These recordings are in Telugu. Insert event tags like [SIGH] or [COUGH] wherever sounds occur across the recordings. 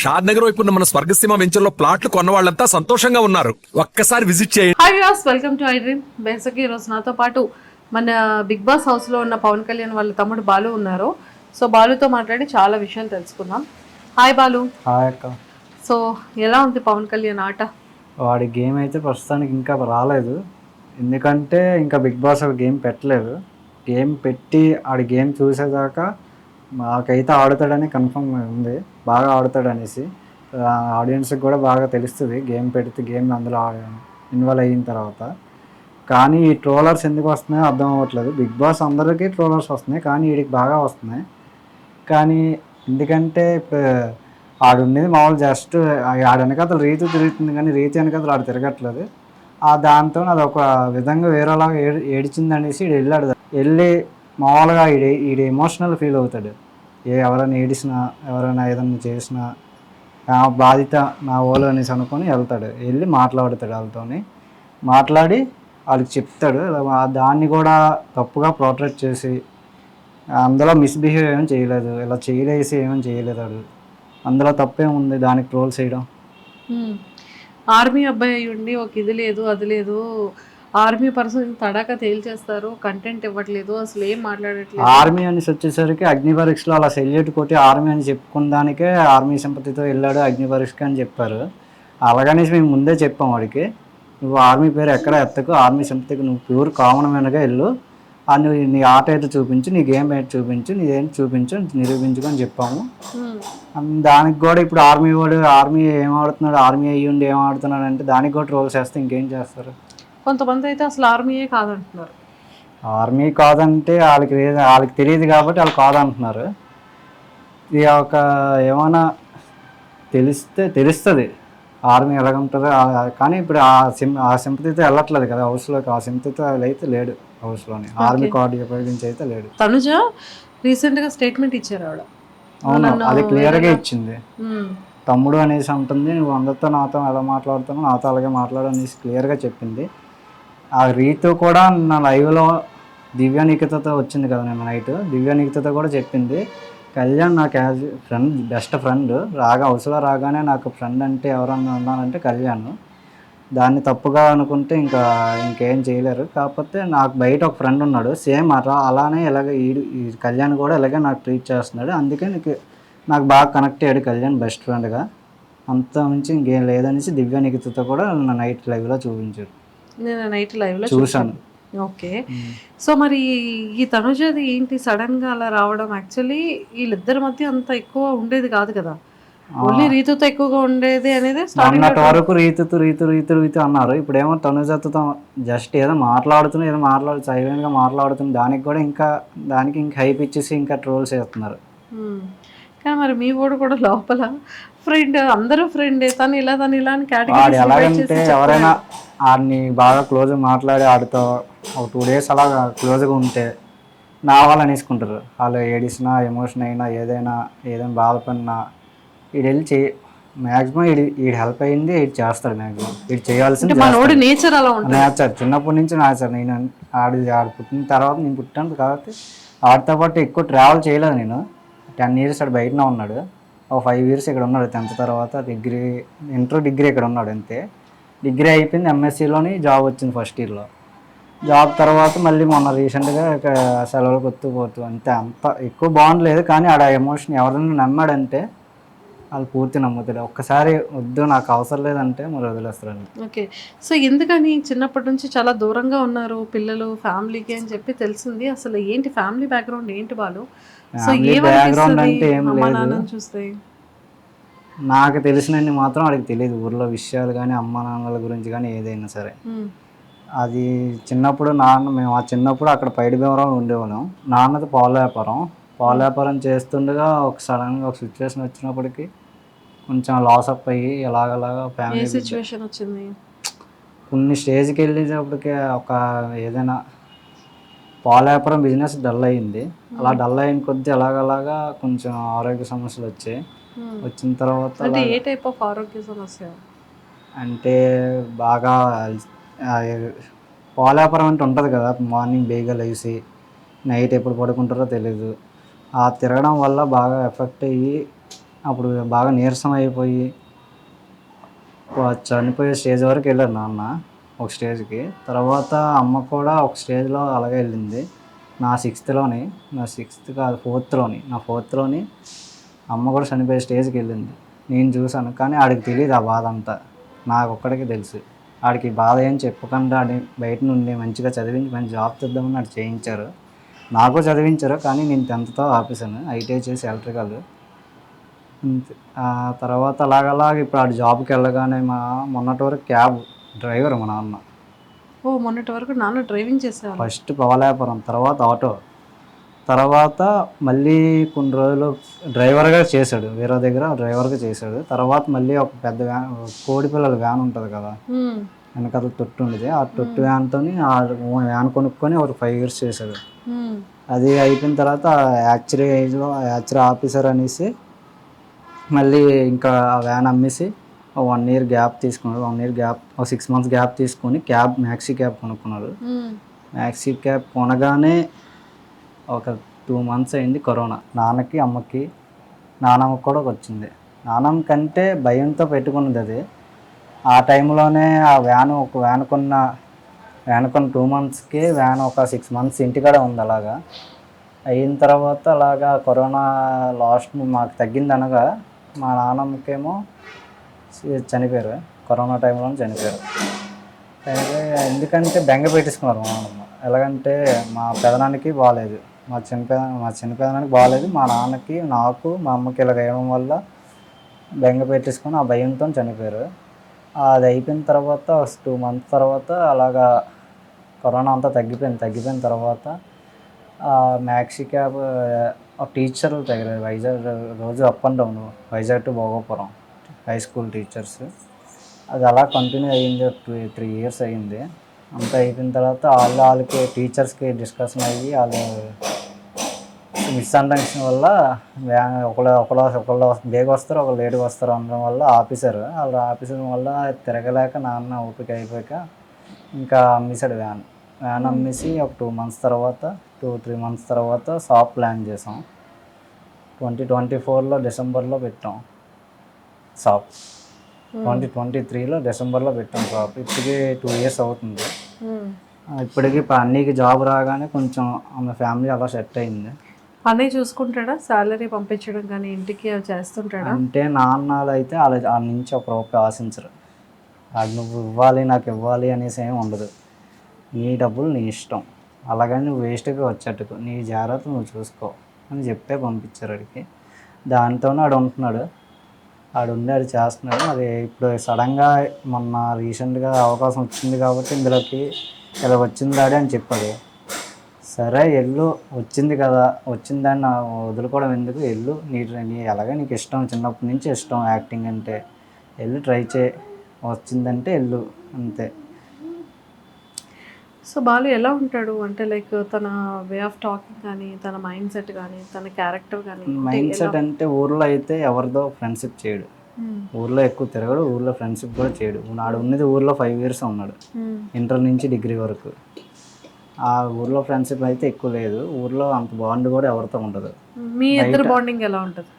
షాద్ నగర్ వైపు ఉన్న మన స్వర్గసీమ వెంచర్లో ప్లాట్లు కొన్న వాళ్ళంతా సంతోషంగా ఉన్నారు. ఒక్కసారి విజిట్ చేయండి. Hi views welcome to iDream బేసిక్గా ఈరోజు నాతో పాటు మన బిగ్ బాస్ హౌస్లో ఉన్న పవన్ కళ్యాణ్ వాళ్ళ తమ్ముడు బాలు ఉన్నారు. సో బాలుతో మాట్లాడి చాలా విషయాలు తెలుసుకుందాం. హాయ్ బాలు. హాయ్ అక్క. సో ఎలా ఉంది పవన్ కళ్యాణ్ ఆట? వాడి గేమ్ అయితే ప్రస్తుతానికి ఇంకా రాలేదు. ఎందుకంటే ఇంకా బిగ్ బాస్ గేమ్ పెట్టలేదు. గేమ్ పెట్టి ఆడి గేమ్ చూసేదాకా మాకైతే ఆడుతాడని కన్ఫర్మ్ ఉంది. బాగా ఆడుతాడు అనేసి ఆడియన్స్కి కూడా బాగా తెలుస్తుంది. గేమ్ పెడితే గేమ్ అందులో ఇన్వాల్వ్ అయిన తర్వాత. కానీ ఈ ట్రోలర్స్ ఎందుకు వస్తున్నాయో అర్థం అవ్వట్లేదు. బిగ్ బాస్ అందరికీ ట్రోలర్స్ వస్తున్నాయి. కానీ వీడికి బాగా వస్తున్నాయి. కానీ ఎందుకంటే ఇప్పుడు ఆడు ఉండేది మామూలు జస్ట్ ఆడ వెనకాతలు రీతి తిరుగుతుంది కానీ రీతి వెనకాతలు ఆడు తిరగట్లేదు. ఆ దాంతో అది ఒక విధంగా వేరేలాగా ఏడి ఏడిచింది అనేసి ఈడు వెళ్ళాడు. వెళ్ళి మామూలుగా ఈడే ఈడు ఎమోషనల్ ఫీల్ అవుతాడు. ఏ ఎవరైనా ఏడిసినా ఎవరైనా ఏదైనా చేసినా నా బాధ్యత నా ఓలు అనేసి అనుకొని వెళ్తాడు. వెళ్ళి మాట్లాడుతాడు వాళ్ళతోని. మాట్లాడి వాళ్ళకి చెప్తాడు. దాన్ని కూడా తప్పుగా ప్రొటెక్ట్ చేసి అందులో మిస్బిహేవ్ ఏమీ చేయలేదు. ఇలా చేయలేసి ఏమీ చేయలేదు వాడు. అందులో తప్పేముంది దానికి ట్రోల్ చేయడం? ఆర్మీ అబ్బాయి అయ్యుండి ఉండి ఒక ఇది లేదు అది లేదు. ఆర్మీ పర్సన్ తడాక తేల్చేస్తారు కంటెంట్ ఇవ్వట్లేదు అసలు ఏం మాట్లాడట్లేదు. ఆర్మీ అనేసి వచ్చేసరికి అగ్ని పరీక్షలో అలా సెల్యూట్ కొట్టి ఆర్మీ అని చెప్పుకున్న దానికే ఆర్మీ సింపతితో వెళ్ళాడు అగ్ని పరీక్షకి అని చెప్పారు. అలాగనేసి మేము ముందే చెప్పాం వాడికి నువ్వు ఆర్మీ పేరు ఎక్కడ ఎత్తకు ఆర్మీ సింపతికి నువ్వు ప్యూర్ కామన్ మ్యాన్గా వెళ్ళు. నువ్వు నీ ఆట అయితే చూపించు నీ గేమ్ అయితే చూపించు నీ ఏంటి చూపించు నిరూపించుకొని చెప్పాము. దానికి కూడా ఇప్పుడు ఆర్మీ వాడు ఆర్మీ ఏం ఆడుతున్నాడు ఆర్మీ అయ్యి ఉండి ఏం ఆడుతున్నాడు అంటే దానికి కూడా ట్రోల్స్ చేస్తే ఇంకేం చేస్తారు? కొంతమంది అయితే అసలు ఆర్మీయే కాదంటున్నారు. ఆర్మీ కాదంటే వాళ్ళకి వాళ్ళకి తెలియదు కాబట్టి వాళ్ళు కాదంటున్నారు. ఇది ఒక ఏమైనా తెలిస్తే తెలుస్తుంది. ఆర్మీ ఎలాగుంటుందో కానీ ఇప్పుడు ఆ సిం ఆ సింపతితో వెళ్ళట్లేదు కదా హౌస్లోకి. ఆ సింపతితో అయితే లేడు హౌస్లోని. ఆర్మీ కార్డు ఉపయోగించి అయితే లేడు. తనుజ రీసెంట్గా స్టేట్మెంట్ ఇచ్చారు ఆవిడ. అవును? అది క్లియర్గా ఇచ్చింది. తమ్ముడు అనేసి అంటుంది నువ్వు అందరితో నాతో ఎలా మాట్లాడుతానో నాతో అలాగే మాట్లాడు అనేసి క్లియర్గా చెప్పింది. ఆ రీతు కూడా నా లైవ్లో దివ్యనిఖితతో వచ్చింది కదా నేను నైట్. దివ్య నిఖితతో కూడా చెప్పింది కళ్యాణ్ నాకు యాజ్ ఫ్రెండ్ బెస్ట్ ఫ్రెండ్ రాగా అవసరం రాగానే నాకు ఫ్రెండ్ అంటే ఎవరన్నా ఉన్నారంటే కళ్యాణ్. దాన్ని తప్పుగా అనుకుంటే ఇంకా ఇంకేం చేయలేరు. కాకపోతే నాకు బయట ఒక ఫ్రెండ్ ఉన్నాడు సేమ్ అలా అలానే ఇలాగ ఈ కళ్యాణ్ కూడా ఇలాగే నాకు ట్రీట్ చేస్తున్నాడు. అందుకే నీకు నాకు బాగా కనెక్ట్ అయ్యాడు కళ్యాణ్ బెస్ట్ ఫ్రెండ్గా. అంత నుంచి ఇంకేం లేదనేసి దివ్య నిఖితతో కూడా నా నైట్ లైవ్లో చూపించారు నేను నైట్ లైవ్లో చూశాను. ఓకే. సో మరి ఈ తనుజది ఏంటి? సడన్గా అలా రావడం యాక్చువల్లీ వీళ్ళిద్దరి మధ్య అంత ఎక్కువ ఉండేది కాదు కదా. ఓన్లీ రీతుతో ఎక్కువగా ఉండేది అనేది వరకు రీతుతు రీతు రీతు రీతు అన్నారు. ఇప్పుడేమో తనుజతో జస్ట్ ఏదో మాట్లాడుతున్నా ఏదో మాట్లాడు సైలెంట్గా మాట్లాడుతున్నా దానికి కూడా ఇంకా దానికి ఇంకా హైప్ ఇచ్చేసి ఇంకా ట్రోల్స్ చేస్తున్నారు. కానీ మరి మీ వాడు కూడా లోపల ఫ్రెండ్ అందరూ ఫ్రెండ్ తను ఇలా తను ఇలా అని వాడు ఎలాగంటే ఎవరైనా ఆడిని బాగా క్లోజ్ మాట్లాడి ఆడితో ఒక టూ డేస్ అలా క్లోజ్గా ఉంటే నా వాళ్ళు అనేసుకుంటారు. వాళ్ళు ఏడిసినా ఎమోషన్ అయినా ఏదైనా ఏదైనా బాధపడినా వీడు వెళ్ళి చే మ్యాక్సిమం వీడి వీడి హెల్ప్ అయింది వీడు చేస్తాడు మ్యాక్సిమం వీడు చేయాల్సింది మనోడి నేచర్ అలా ఉంటుంది. నేచర్ చిన్నప్పటి నుంచి నేచర్ నేను ఆడి ఆడు పుట్టిన తర్వాత నేను పుట్టాను కాబట్టి ఆడితో పాటు ఎక్కువ ట్రావెల్ చేయలేదు నేను. టెన్ ఇయర్స్ అక్కడ బయటనే ఉన్నాడు. ఒక ఫైవ్ ఇయర్స్ ఇక్కడ ఉన్నాడు టెన్త్ తర్వాత డిగ్రీ ఇంటర్ డిగ్రీ ఇక్కడ ఉన్నాడు అంతే. డిగ్రీ అయిపోయింది ఎంఎస్సిలోని జాబ్ వచ్చింది ఫస్ట్ ఇయర్లో జాబ్ తర్వాత మళ్ళీ మొన్న రీసెంట్గా ఇక్కడ సెలవులకు వస్తూ పోతూ అంతే. అంత ఎక్కువ బాగుండలేదు కానీ ఆడ ఎమోషన్ ఎవరైనా నమ్మాడంటే వాళ్ళు పూర్తి నమ్ముతాడు ఒక్కసారి వద్దు నాకు అవసరం లేదంటే మరి వదిలేస్తారండి ఓకే. సో ఎందుకని చిన్నప్పటి నుంచి చాలా దూరంగా ఉన్నారు పిల్లలు ఫ్యామిలీకి అని చెప్పి తెలిసింది. అసలు ఏంటి ఫ్యామిలీ బ్యాక్గ్రౌండ్ ఏంటి వాళ్ళు? Background అంటే ఏం లేదు. నాకు తెలిసినన్ని మాత్రం వాడికి తెలియదు. ఊర్లో విషయాలు కానీ అమ్మ నాన్నల గురించి కానీ ఏదైనా సరే. అది చిన్నప్పుడు నాన్న మేము ఆ చిన్నప్పుడు అక్కడ పైడి భీమరావు ఉండేవాళ్ళం. నాన్నది పాల వ్యాపారం. పాల వ్యాపారం చేస్తుండగా ఒక సడన్గా ఒక సిచ్యువేషన్ వచ్చినప్పటికి కొంచెం లాస్ అప్ అయ్యి ఎలాగలాగా ఫ్యామిలీ సిచ్యువేషన్ వచ్చింది? కొన్ని స్టేజ్కి వెళ్ళేటప్పటికే ఒక ఏదైనా పాల వ్యాపారం బిజినెస్ డల్ అయింది అలా డల్ అయిన కొద్దీ ఎలాగలాగా కొంచెం ఆరోగ్య సమస్యలు వచ్చాయి. ఉమ్, వచ్చిన తర్వాత అంటే ఏ టైప్ ఆఫ్ ఆరోగ్య సమస్య? అంటే బాగా ఆ, పాలాపురం అంటే ఉంటుంది కదా మార్నింగ్ బేగా లేచి నైట్ ఎప్పుడు పడుకుంటారో తెలియదు ఆ తిరగడం వల్ల బాగా ఎఫెక్ట్ అయ్యి అప్పుడు బాగా నీరసం అయిపోయి చనిపోయే స్టేజ్ వరకు వెళ్ళారు నాన్న. ఒక స్టేజ్కి. తర్వాత అమ్మ కూడా ఒక స్టేజ్లో అలాగే వెళ్ళింది. నా సిక్స్త్లోని నా సిక్స్త్ కాదు ఫోర్త్లోని నా ఫోర్త్లోని అమ్మ కూడా చనిపోయే స్టేజ్కి వెళ్ళింది. నేను చూశాను కానీ ఆడికి తెలియదు ఆ బాధ అంతా. నాకు ఒక్కడికి తెలుసు. ఆడికి బాధ ఏం చెప్పకుండా ఆడి బయట నుండి మంచిగా చదివించి మంచి జాబ్ తెద్దామని ఆడు చేయించారు. నాకు చదివించారు కానీ నేను టెన్త్తో ఆపేశాను ఐటీఐ చేసి ఎలక్ట్రికల్. ఆ తర్వాత అలాగలాగ ఇప్పుడు ఆడు జాబ్కి వెళ్ళగానే మా మొన్నటి వరకు క్యాబ్. డ్రైవర్ మా నాన్న. ఓ మొన్నటి వరకు నాన్న డ్రైవింగ్ చేసేవాళ్ళు. ఫస్ట్ పవలాపురం తర్వాత ఆటో. తర్వాత మళ్ళీ కొన్ని రోజులు డ్రైవర్గా చేశాడు. వేరే దగ్గర డ్రైవర్గా చేశాడు. తర్వాత మళ్ళీ ఒక పెద్ద వ్యాన్ కోడి పిల్లల వ్యాన్ ఉంటుంది కదా. వెనకాల తొట్టు ఉండేది. ఆ తొట్టు వ్యాన్తో ఆ వ్యాన్ కొనుక్కొని ఒక ఫైవ్ ఇయర్స్ చేశాడు. అది అయిపోయిన తర్వాత యాక్చురీ ఏజ్లో యాక్చురీ ఆఫీసర్ అనేసి మళ్ళీ ఇంకా ఆ వ్యాన్ అమ్మేసి వన్ ఇయర్ గ్యాప్ తీసుకున్నాడు వన్ ఇయర్ గ్యాప్ ఒక సిక్స్ మంత్స్ గ్యాప్ తీసుకొని క్యాబ్ మ్యాక్సీ క్యాబ్ కొనుక్కున్నాడు. మ్యాక్సీ క్యాబ్ కొనగానే ఒక టూ మంత్స్ అయింది కరోనా నాన్నకి అమ్మకి నానమ్మకి కూడా వచ్చింది. నానమ్మ కంటే భయంతో పెట్టుకున్నది అది. ఆ టైంలోనే ఆ వ్యాన్ ఒక వ్యాన్ కొన్న వ్యాన్ కొన్న టూ మంత్స్కి వ్యాన్ ఒక సిక్స్ మంత్స్ ఇంటికాడ ఉంది అలాగా. అయిన తర్వాత అలాగా కరోనా లాస్ట్ మాకు తగ్గింది అనగా మా నాన్నమ్మకేమో చనిపోయారు. కరోనా టైంలో చనిపోయారు. ఎందుకంటే బెంగ పెట్టేసుకున్నారు మా నాన్నమ్మ ఎలాగంటే మా పెదనానికి బాగాలేదు మా చిన్న మా చిన్న పెదనానికి బాగాలేదు మా నాన్నకి నాకు మా అమ్మకి ఇలా వేయడం వల్ల బెంగ పెట్టేసుకొని ఆ భయంతో చనిపోయారు. అది అయిపోయిన తర్వాత టూ మంత్స్ తర్వాత అలాగా కరోనా అంతా తగ్గిపోయింది. తగ్గిపోయిన తర్వాత మ్యాక్సీ క్యాబ్ టీచర్లు టీచర్ వైజాగ్ రోజు up and down Vizag to Bhogapuram. High school teachers అది అలా కంటిన్యూ అయ్యింది టూ త్రీ ఇయర్స్ అయ్యింది. అంతా అయిపోయిన తర్వాత వాళ్ళు వాళ్ళకి టీచర్స్కి డిస్కషన్ అయ్యి వాళ్ళు మిస్అండర్స్టాండింగ్ వల్ల వ్యాన్ ఒకళ్ళు ఒకళ్ళు ఒకళ్ళు బేగ వస్తారు ఒకళ్ళు లేట్గా వస్తారు అనడం వల్ల ఆఫీసర్ వాళ్ళ ఆఫీసర్ వల్ల తిరగలేక నాన్న ఓపిక అయిపోయాక ఇంకా అమ్మేశాడు వ్యాన్. వ్యాన్ అమ్మేసి ఒక టూ మంత్స్ తర్వాత టూ త్రీ మంత్స్ తర్వాత షాప్ ప్లాన్ చేసాం. ట్వంటీ ట్వంటీ ఫోర్లో డిసెంబర్లో పెట్టాం. షాప్ ట్వంటీ ట్వంటీ త్రీలో డిసెంబర్లో పెట్టాం షాప్ ఇప్పటికి టూ ఇయర్స్ అవుతుంది. ఆ, ఇప్పటికి అన్నీకి జాబ్ రాగానే కొంచెం ఆమె ఫ్యామిలీ అలా సెట్ అయింది. పని చూసుకుంటాడా? శాలరీ పంపించడం కానీ ఇంటికి చేస్తుంటాడా? అంటే నాన్నలు అయితే వాళ్ళ వాళ్ళ నుంచి ఒక రూపాయి ఆశించరు. అది నువ్వు ఇవ్వాలి నాకు ఇవ్వాలి అనేసి ఏమి ఉండదు. నీ డబ్బులు నీ ఇష్టం. అలాగని నువ్వు వేస్ట్గా వచ్చేట్టుకు. నీ జాగ్రత్త నువ్వు చూసుకో అని చెప్పే పంపించారు వాడికి దాంతోనే ఆడు ఉంటున్నాడు ఆడు ఉండి ఆడు చేస్తున్నాడు. అది ఇప్పుడు సడన్గా మొన్న రీసెంట్గా అవకాశం వచ్చింది కాబట్టి ఇందులోకి ఇలా వచ్చింది డాడీ అని చెప్పాడు. సరే ఎల్లు వచ్చింది కదా వచ్చిన దాన్ని వదులుకోవడం ఎందుకు? ఎల్లు నీ నీ అలాగే నీకు ఇష్టం? చిన్నప్పటి నుంచి ఇష్టం యాక్టింగ్ అంటే. ఎల్లు ట్రై చేయి వచ్చిందంటే ఎల్లు అంతే. సో బాలు ఎలా ఉంటాడు? అంటే లైక్ తన వే ఆఫ్ టాకింగ్ కానీ తన మైండ్ సెట్ కానీ తన క్యారెక్టర్ కానీ మైండ్ సెట్ అంటే ఊర్లో అయితే ఎవరిదో ఫ్రెండ్షిప్ చేయడు. ఊర్లో ఎక్కువ తిరగడు ఊర్లో ఫ్రెండ్షిప్ కూడా చేయడు. నాడు ఉన్నది ఊర్లో ఫైవ్ ఇయర్స్ ఉన్నాడు. ఇంటర్ నుంచి డిగ్రీ వరకు. ఆ ఊర్లో ఫ్రెండ్షిప్ అయితే ఎక్కువ లేదు. ఊర్లో అంత బాండ్ కూడా ఎవరితో ఉండదు. మీ ఇద్దరు బాండింగ్ ఎలా ఉంటుంది?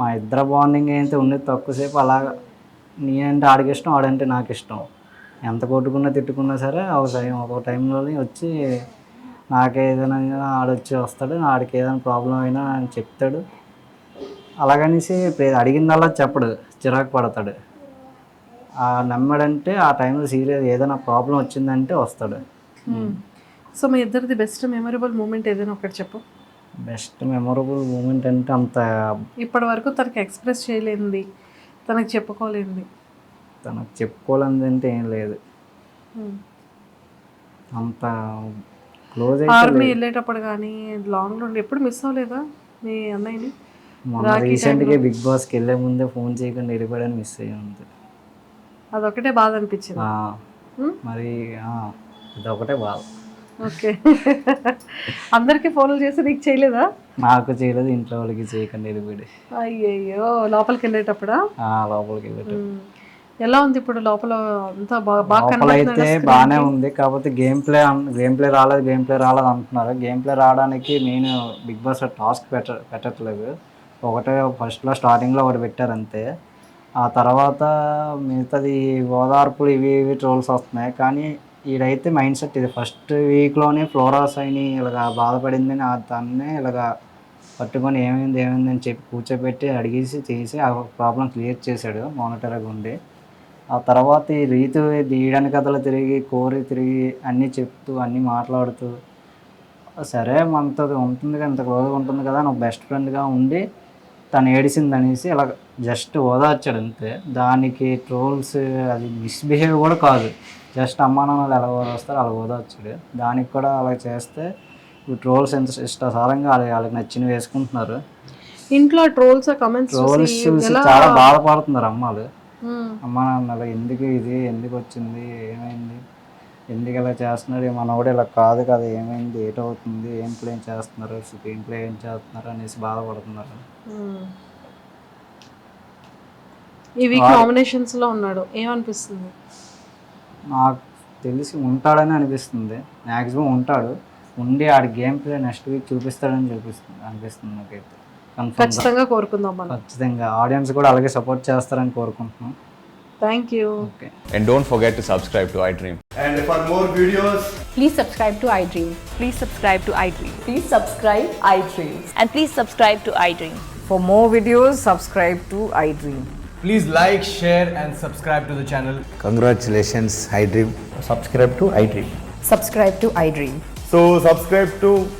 మా ఇద్దరు బాండింగ్ అయితే ఉండేది తక్కువసేపు అలాగా. నీ అంటే ఆడికి ఇష్టం ఆడంటే నాకు ఇష్టం ఎంత కొట్టుకున్నా తిట్టుకున్నా సరే ఒక టైం ఒక టైంలో వచ్చి నాకేదైనా ఆడొచ్చి వస్తాడు ఆడికి ఏదైనా ప్రాబ్లం అయినా అని చెప్తాడు. అలాగనేసి అడిగిందల్లా చెప్పడు చిరాకు పడతాడు. ఆ నమ్మాడంటే ఆ టైంలో సీరియస్ ఏదైనా ప్రాబ్లం వచ్చిందంటే వస్తాడు. సో మీ ఇద్దరిది బెస్ట్ మెమరబుల్ మూమెంట్ ఏదైనా ఒకటి చెప్పు. బెస్ట్ మెమొరబుల్ మూమెంట్ అంటే అంత ఇప్పటి వరకు తనకి ఎక్స్ప్రెస్ చేయలేనిది తనకు చెప్పుకోలేనిది. తనకు చెప్పుకోవాలని అంటే ఏం లేదు. అంత క్లోజ్ ఆర్మీ వెళ్ళేటప్పుడు కానీ లాంగ్ నుండి ఎప్పుడు మిస్ అవ్వలేదా మీ అన్నయ్యని? మొన్న రీసెంట్గా బిగ్ బాస్కి వెళ్ళే ముందే ఫోన్ చేయకుండా వెళ్ళిపోయాడని మిస్ అయ్యి ఉంది అదొకటే బాధ అనిపించింది? మరి ఆ, ఇదొకటే బాధ. ఓకే. [LAUGHS] అందరికీ ఫోన్లు చేసి నీకు చేయలేదా? నాకు చేయలేదు ఇంట్లో వాళ్ళకి చేయకుండా వెళ్ళిపోయాడు. అయ్యయ్యో లోపలికి వెళ్ళేటప్పుడా? లోపలికి ఉమ్. ఎలా ఉంది ఇప్పుడు లోపల అంతా బాగా అయితే బాగానే ఉంది. కాకపోతే గేమ్ ప్లే గేమ్ ప్లే రాలేదు గేమ్ ప్లే రాలేదు అంటున్నారు. గేమ్ ప్లే రావడానికి నేను బిగ్ బాస్ టాస్క్ పెట్ట పెట్టట్లేదు. ఒకటే ఫస్ట్లో స్టార్టింగ్లో ఒకటి పెట్టారు అంతే. ఆ తర్వాత మిగతాది ఓదార్పులు ఇవి ఇవి ట్రోల్స్ వస్తున్నాయి. కానీ ఈడైతే మైండ్ సెట్ ఇది. ఫస్ట్ వీక్లోనే ఫ్లోరాస్ అయిని ఇలాగ బాధపడిందని ఆ దాన్నే ఇలాగ పట్టుకొని ఏమైంది ఏమైంది అని చెప్పి కూర్చోబెట్టి అడిగేసి చేసి ఆ ప్రాబ్లం క్లియర్ చేశాడు మానిటర్గా ఉండి. ఆ తర్వాత ఈ రీతు తీయడానికి కథలు తిరిగి కోరి తిరిగి అన్నీ చెప్తూ అన్నీ మాట్లాడుతూ సరే మనతో ఉంటుంది కదా ఇంత క్లోజ్గా ఉంటుంది కదా నాకు బెస్ట్ ఫ్రెండ్గా ఉండి తను ఏడిసింది అనేసి ఇలా జస్ట్ ఓదార్చాడు అంతే. దానికి ట్రోల్స్ అది మిస్బిహేవ్ కూడా కాదు. జస్ట్ అమ్మా నాన్నలు ఎలా ఓదార్స్తారో అలా ఓదార్చాడు. దానికి కూడా అలా చేస్తే ట్రోల్స్ ఎంత ఇష్టసారంగా వాళ్ళకి వాళ్ళకి నచ్చినవి వేసుకుంటున్నారు. ఇంట్లో ట్రోల్స్ కమెంట్స్ ట్రోల్స్ చాలా బాధపడుతున్నారు అమ్మాలు. మ్మ్. అమ్మా నాన్నలు ఎందుకు ఇది? ఎందుకు వచ్చింది? ఏమైంది? ఎందుకు ఇలా చేస్తున్నారు మనోడు ఇలా కాదు కదా ఏమైంది? ఏటవుతుంది ఏం ప్లే చేస్తున్నారు? స్క్రీన్ ప్లే ఏం చేస్తున్నారు? అనేసి బాధపడుతున్నారు. వీక్ నామినేషన్స్లో ఉన్నాడు. ఏమనిపిస్తుంది? నాకు తెలిసి ఉంటాడని అనిపిస్తుంది. మ్యాక్సిమం ఉంటాడు. ఉండి ఆడి గేమ్ ప్లే నెక్స్ట్ వీక్ చూపిస్తాడని చూపిస్తుంది అనిపిస్తుంది నాకైతే. ఖచ్చితంగా కోరుకుందాం మనం ఖచ్చితంగా ఆడియన్స్ కూడా అలాగే సపోర్ట్ చేస్తారని కోరుకుంటున్నాం thank you okay And don't forget to subscribe to iDream. And for more videos, Please subscribe to iDream. Please subscribe to iDream. Please subscribe iDream. And please subscribe to iDream. For more videos, subscribe to iDream. please like, share, and subscribe to the channel. Congratulations, iDream. Subscribe to iDream. Subscribe to iDream. So, subscribe to iDream Media. I